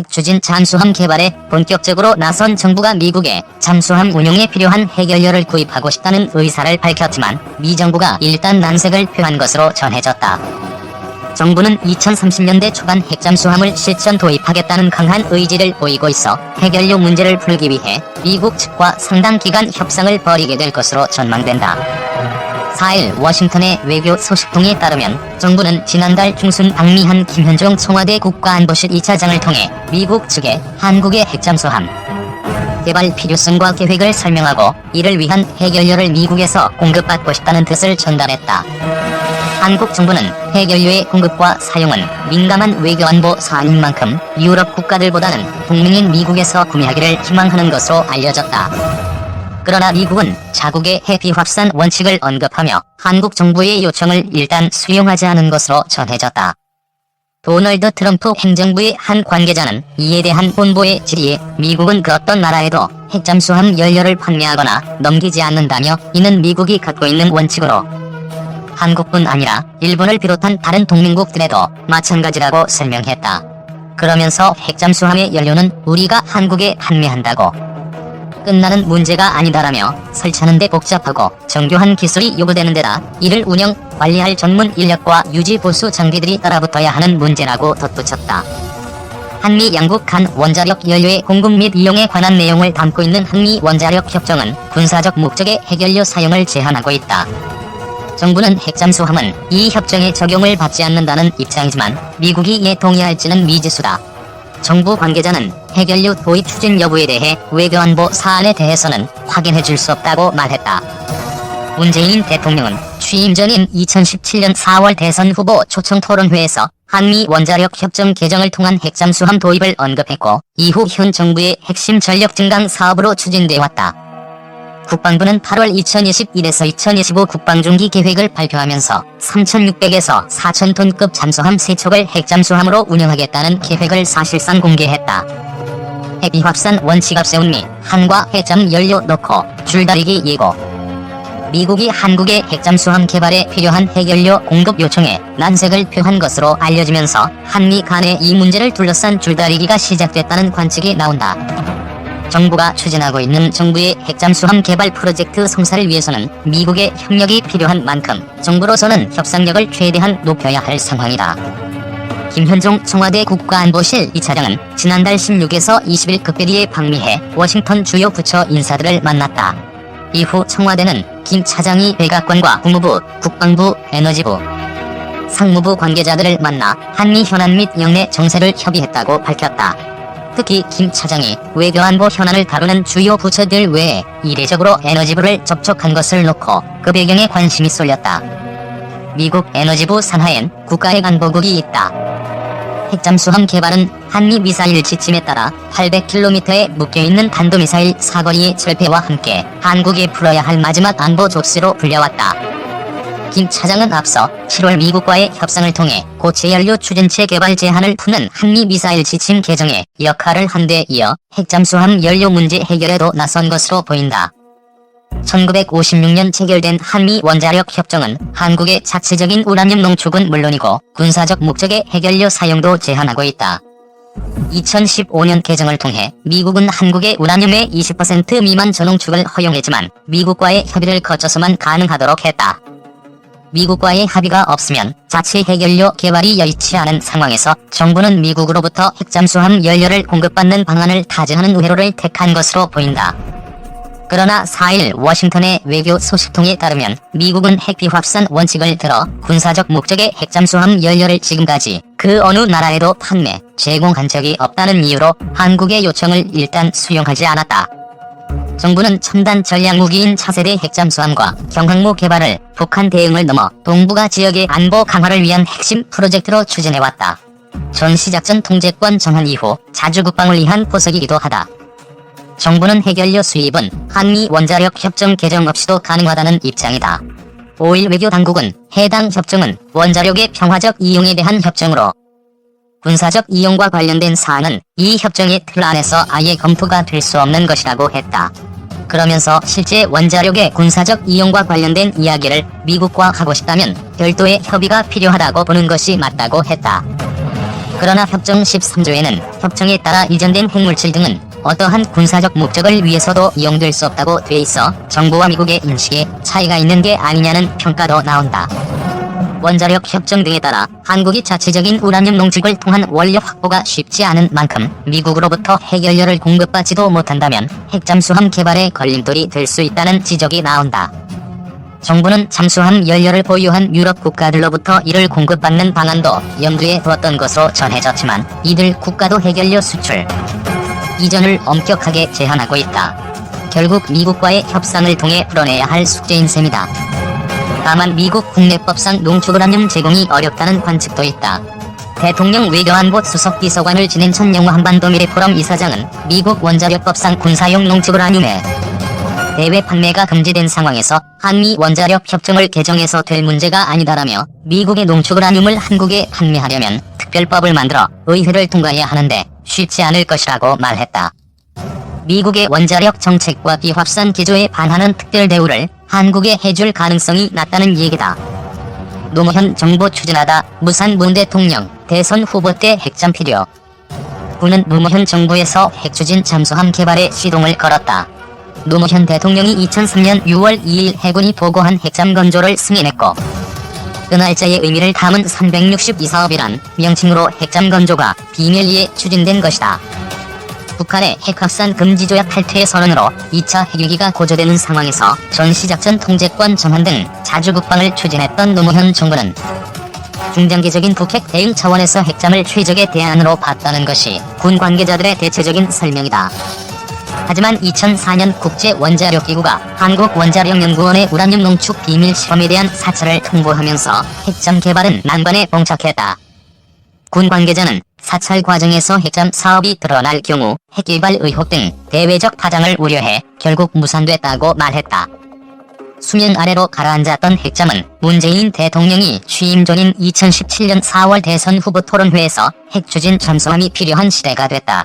핵추진 잠수함 개발에 본격적으로 나선 정부가 미국에 잠수함 운용에 필요한 해결료를 구입하고 싶다는 의사를 밝혔지만 미 정부가 일단 난색을 표한 것으로 전해졌다. 정부는 2030년대 초반 핵잠수함을 실전 도입하겠다는 강한 의지를 보이고 있어 해결료 문제를 풀기 위해 미국 측과 상당 기간 협상을 벌이게 될 것으로 전망된다. 4일 워싱턴의 외교 소식통에 따르면 정부는 지난달 중순 방미한 김현종 청와대 국가안보실 2차장을 통해 미국 측에 한국의 핵잠수함 개발 필요성과 계획을 설명하고 이를 위한 해결료를 미국에서 공급받고 싶다는 뜻을 전달했다. 한국 정부는 해결료의 공급과 사용은 민감한 외교안보 사안인 만큼 유럽 국가들보다는 동맹인 미국에서 구매하기를 희망하는 것으로 알려졌다. 그러나 미국은 자국의 해피 확산 원칙을 언급하며 한국 정부의 요청을 일단 수용하지 않은 것으로 전해졌다. 도널드 트럼프 행정부의 한 관계자는 이에 대한 본보의 질의에 미국은 그 어떤 나라에도 핵잠수함 연료를 판매하거나 넘기지 않는다며 이는 미국이 갖고 있는 원칙으로 한국뿐 아니라 일본을 비롯한 다른 동맹국들에도 마찬가지라고 설명했다. 그러면서 핵잠수함의 연료는 우리가 한국에 판매한다고 끝나는 문제가 아니다라며 설치하는데 복잡하고 정교한 기술이 요구되는 데다 이를 운영, 관리할 전문 인력과 유지 보수 장비들이 따라붙어야 하는 문제라고 덧붙였다. 한미 양국 간 원자력 연료의 공급 및 이용에 관한 내용을 담고 있는 한미 원자력 협정은 군사적 목적의 핵연료 사용을 제한하고 있다. 정부는 핵잠수함은 이 협정의 적용을 받지 않는다는 입장이지만 미국이 이에 동의할지는 미지수다. 정부 관계자는 해결료 도입 추진 여부에 대해 외교안보 사안에 대해서는 확인해 줄 수 없다고 말했다. 문재인 대통령은 취임 전인 2017년 4월 대선 후보 초청 토론회에서 한미 원자력 협정 개정을 통한 핵잠수함 도입을 언급했고 이후 현 정부의 핵심 전력 증강 사업으로 추진돼 왔다. 국방부는 8월 2021에서 2025 국방중기 계획을 발표하면서 3,600에서 4,000톤급 잠수함 3척을 핵잠수함으로 운영하겠다는 계획을 사실상 공개했다. 핵비확산 원칙 앞세운 미 한과 핵잠 연료 넣고 줄다리기 예고 미국이 한국의 핵잠수함 개발에 필요한 핵연료 공급 요청에 난색을 표한 것으로 알려지면서 한미 간의 이 문제를 둘러싼 줄다리기가 시작됐다는 관측이 나온다. 정부가 추진하고 있는 정부의 핵잠수함 개발 프로젝트 성사를 위해서는 미국의 협력이 필요한 만큼 정부로서는 협상력을 최대한 높여야 할 상황이다. 김현종 청와대 국가안보실 2차장은 지난달 16에서 20일 극별히에 방미해 워싱턴 주요 부처 인사들을 만났다. 이후 청와대는 김 차장이 백악관과 국무부, 국방부, 에너지부, 상무부 관계자들을 만나 한미 현안 및 영내 정세를 협의했다고 밝혔다. 특히 김 차장이 외교안보 현안을 다루는 주요 부처들 외에 이례적으로 에너지부를 접촉한 것을 놓고 그 배경에 관심이 쏠렸다. 미국 에너지부 산하엔 국가핵안보국이 있다. 핵잠수함 개발은 한미 미사일 지침에 따라 800km에 묶여있는 탄도미사일 사거리의 철폐와 함께 한국에 풀어야 할 마지막 안보 조치로 불려왔다. 김 차장은 앞서 7월 미국과의 협상을 통해 고체 연료 추진체 개발 제한을 푸는 한미 미사일 지침 개정에 역할을 한 데 이어 핵잠수함 연료 문제 해결에도 나선 것으로 보인다. 1956년 체결된 한미 원자력 협정은 한국의 자체적인 우라늄 농축은 물론이고 군사적 목적의 핵연료 사용도 제한하고 있다. 2015년 개정을 통해 미국은 한국의 우라늄의 20% 미만 전농축을 허용했지만 미국과의 협의를 거쳐서만 가능하도록 했다. 미국과의 합의가 없으면 자체 핵연료 개발이 여의치 않은 상황에서 정부는 미국으로부터 핵잠수함 연료를 공급받는 방안을 타진하는 회로를 택한 것으로 보인다. 그러나 4일 워싱턴의 외교 소식통에 따르면 미국은 핵비확산 원칙을 들어 군사적 목적의 핵잠수함 연료를 지금까지 그 어느 나라에도 판매, 제공한 적이 없다는 이유로 한국의 요청을 일단 수용하지 않았다. 정부는 첨단 전략 무기인 차세대 핵잠수함과 경항모 개발을 북한 대응을 넘어 동북아 지역의 안보 강화를 위한 핵심 프로젝트로 추진해왔다. 전시작전 통제권 정한 이후 자주 국방을 위한 포석이기도 하다. 정부는 핵연료 수입은 한미 원자력 협정 개정 없이도 가능하다는 입장이다. 5일 외교 당국은 해당 협정은 원자력의 평화적 이용에 대한 협정으로 군사적 이용과 관련된 사안은 이 협정의 틀 안에서 아예 검토가 될 수 없는 것이라고 했다. 그러면서 실제 원자력의 군사적 이용과 관련된 이야기를 미국과 하고 싶다면 별도의 협의가 필요하다고 보는 것이 맞다고 했다. 그러나 협정 13조에는 협정에 따라 이전된 핵물질 등은 어떠한 군사적 목적을 위해서도 이용될 수 없다고 돼 있어 정부와 미국의 인식에 차이가 있는 게 아니냐는 평가도 나온다. 원자력 협정 등에 따라 한국이 자체적인 우라늄 농축을 통한 원료 확보가 쉽지 않은 만큼 미국으로부터 핵연료를 공급받지도 못한다면 핵잠수함 개발에 걸림돌이 될 수 있다는 지적이 나온다. 정부는 잠수함 연료를 보유한 유럽 국가들로부터 이를 공급받는 방안도 염두에 두었던 것으로 전해졌지만 이들 국가도 핵연료 수출 이전을 엄격하게 제한하고 있다. 결국 미국과의 협상을 통해 풀어내야 할 숙제인 셈이다. 다만 미국 국내법상 농축우라늄 제공이 어렵다는 관측도 있다. 대통령 외교안보 수석 비서관을 지낸 천영호 한반도 미래포럼 이사장은 미국 원자력법상 군사용 농축우라늄의 대외 판매가 금지된 상황에서 한미 원자력 협정을 개정해서 될 문제가 아니다라며 미국의 농축우라늄을 한국에 판매하려면 특별법을 만들어 의회를 통과해야 하는데 쉽지 않을 것이라고 말했다. 미국의 원자력 정책과 비합산 기조에 반하는 특별 대우를 한국에 해줄 가능성이 낮다는 얘기다. 노무현 정부 추진하다 무산 문 대통령 대선 후보 때 핵잠 필요. 군은 노무현 정부에서 핵추진 잠수함 개발에 시동을 걸었다. 노무현 대통령이 2003년 6월 2일 해군이 보고한 핵잠 건조를 승인했고 그 날짜의 의미를 담은 362사업이란 명칭으로 핵잠 건조가 비밀리에 추진된 것이다. 북한의 핵확산 금지 조약 탈퇴 선언으로 2차 핵위기가 고조되는 상황에서 전시작전 통제권 전환 등 자주 국방을 추진했던 노무현 정부는 중장기적인 북핵 대응 차원에서 핵잠을 최적의 대안으로 봤다는 것이 군 관계자들의 대체적인 설명이다. 하지만 2004년 국제원자력기구가 한국원자력연구원의 우라늄 농축 비밀 실험에 대한 사찰을 통보하면서 핵잠 개발은 난관에 봉착했다. 군 관계자는 사찰 과정에서 핵잠 사업이 드러날 경우 핵개발 의혹 등 대외적 파장을 우려해 결국 무산됐다고 말했다. 수면 아래로 가라앉았던 핵잠은 문재인 대통령이 취임 전인 2017년 4월 대선 후보 토론회에서 핵추진 잠수함이 필요한 시대가 됐다.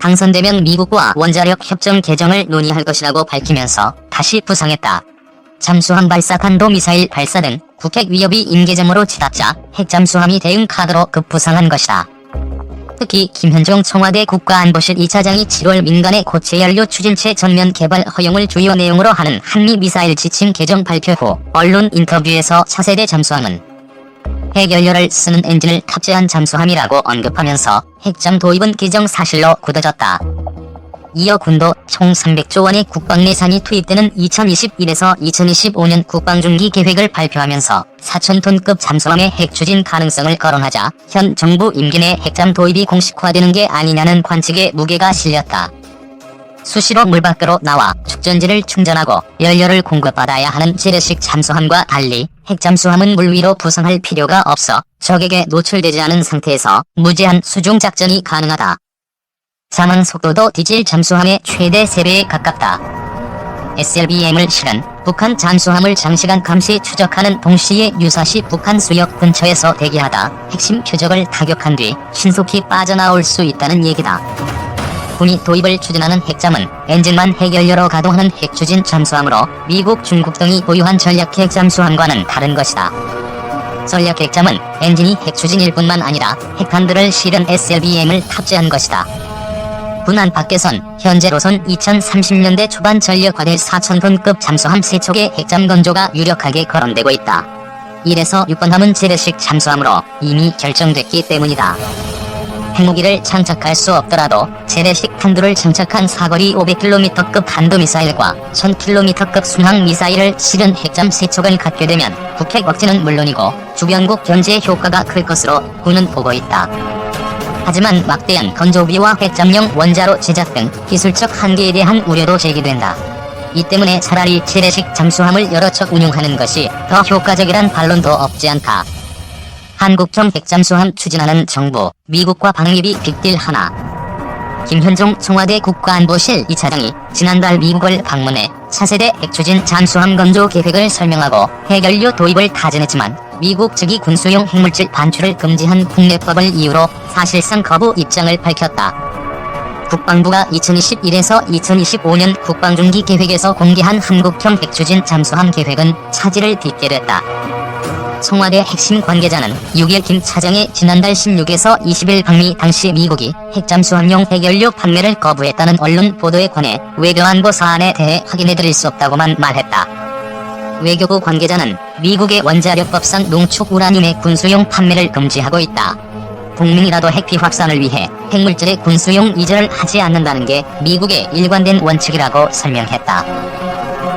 당선되면 미국과 원자력 협정 개정을 논의할 것이라고 밝히면서 다시 부상했다. 잠수함 발사 탄도 미사일 발사 등 북핵 위협이 임계점으로 치닫자 핵잠수함이 대응 카드로 급부상한 것이다. 특히 김현종 청와대 국가안보실 2차장이 7월 민간의 고체 연료 추진체 전면 개발 허용을 주요 내용으로 하는 한미 미사일 지침 개정 발표 후 언론 인터뷰에서 차세대 잠수함은 핵연료를 쓰는 엔진을 탑재한 잠수함이라고 언급하면서 핵잠 도입은 기정사실로 굳어졌다. 이어 군도 총 300조 원의 국방 예산이 투입되는 2021에서 2025년 국방중기 계획을 발표하면서 4,000톤급 잠수함의 핵 추진 가능성을 거론하자 현 정부 임기 내 핵잠 도입이 공식화되는 게 아니냐는 관측에 무게가 실렸다. 수시로 물 밖으로 나와 축전지를 충전하고 연료를 공급받아야 하는 재래식 잠수함과 달리 핵잠수함은 물 위로 부상할 필요가 없어 적에게 노출되지 않은 상태에서 무제한 수중 작전이 가능하다. 사망 속도도 디젤 잠수함의 최대 3배에 가깝다. SLBM을 실은 북한 잠수함을 장시간 감시 추적하는 동시에 유사시 북한 수역 근처에서 대기하다 핵심 표적을 타격한 뒤 신속히 빠져나올 수 있다는 얘기다. 군이 도입을 추진하는 핵잠은 엔진만 핵연료로 가동하는 핵추진 잠수함으로 미국, 중국 등이 보유한 전략 핵 잠수함과는 다른 것이다. 전략 핵잠은 엔진이 핵추진일 뿐만 아니라 핵탄두를 실은 SLBM을 탑재한 것이다. 분한 밖에선 현재로선 2030년대 초반 전력화될 4,000톤급 잠수함 3척의 핵잠 건조가 유력하게 거론되고 있다. 이래서 6번함은 재래식 잠수함으로 이미 결정됐기 때문이다. 핵무기를 장착할 수 없더라도 재래식 탄두를 장착한 사거리 500km급 한도미사일과 1000km급 순항미사일을 실은 핵잠 3척을 갖게 되면 북핵 억제는 물론이고 주변국 견제 효과가 클 것으로 군은 보고 있다. 하지만 막대한 건조비와 핵잠용 원자로 제작 등 기술적 한계에 대한 우려도 제기된다. 이 때문에 차라리 재래식 잠수함을 여러 척 운용하는 것이 더 효과적이란 반론도 없지 않다. 한국형 핵잠수함 추진하는 정부, 미국과 방위비 빅딜 하나. 김현종 청와대 국가안보실 2차장이 지난달 미국을 방문해 차세대 핵추진 잠수함 건조 계획을 설명하고 핵연료 도입을 타진했지만 미국 측이 군수용 핵물질 반출을 금지한 국내법을 이유로 사실상 거부 입장을 밝혔다. 국방부가 2021에서 2025년 국방중기 계획에서 공개한 한국형 핵추진 잠수함 계획은 차질을 빚게 됐다. 청와대 핵심 관계자는 6일 김 차장이 지난달 16에서 20일 방미 당시 미국이 핵잠수함용 핵연료 판매를 거부했다는 언론 보도에 관해 외교안보 사안에 대해 확인해드릴 수 없다고만 말했다. 외교부 관계자는 미국의 원자력법상 농축 우라늄의 군수용 판매를 금지하고 있다. 북민이라도 핵비 확산을 위해 핵물질의 군수용 이전을 하지 않는다는 게 미국의 일관된 원칙이라고 설명했다.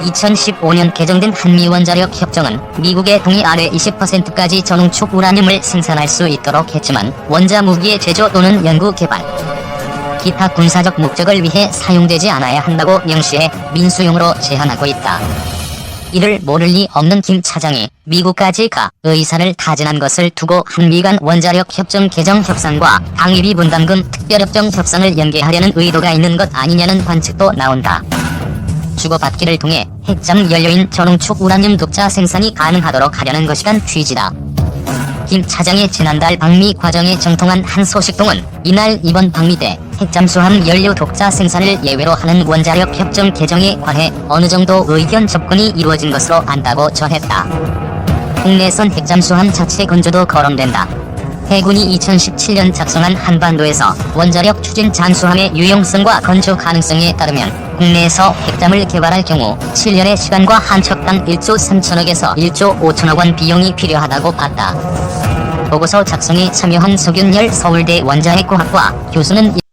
2015년 개정된 한미 원자력 협정은 미국의 동의 아래 20%까지 저농축 우라늄을 생산할 수 있도록 했지만 원자 무기의 제조 또는 연구 개발, 기타 군사적 목적을 위해 사용되지 않아야 한다고 명시해 민수용으로 제한하고 있다. 이를 모를 리 없는 김 차장이 미국까지 가 의사를 타진한 것을 두고 한미 간 원자력 협정 개정 협상과 방위비 분담금 특별협정 협상을 연계하려는 의도가 있는 것 아니냐는 관측도 나온다. 주고받기를 통해 핵잠 연료인 저농축 우라늄 독자 생산이 가능하도록 하려는 것이란 취지다. 김 차장의 지난달 방미 과정에 정통한 한 소식통은 이날 이번 방미 때 핵잠수함 연료 독자 생산을 예외로 하는 원자력 협정 개정에 관해 어느 정도 의견 접근이 이루어진 것으로 안다고 전했다. 국내선 핵잠수함 자체 건조도 거론된다. 해군이 2017년 작성한 한반도에서 원자력 추진 잠수함의 유용성과 건조 가능성에 따르면 국내에서 핵잠을 개발할 경우 7년의 시간과 한 척당 1조 3천억에서 1조 5천억 원 비용이 필요하다고 봤다. 보고서 작성에 참여한 서균열 서울대 원자핵공학과 교수는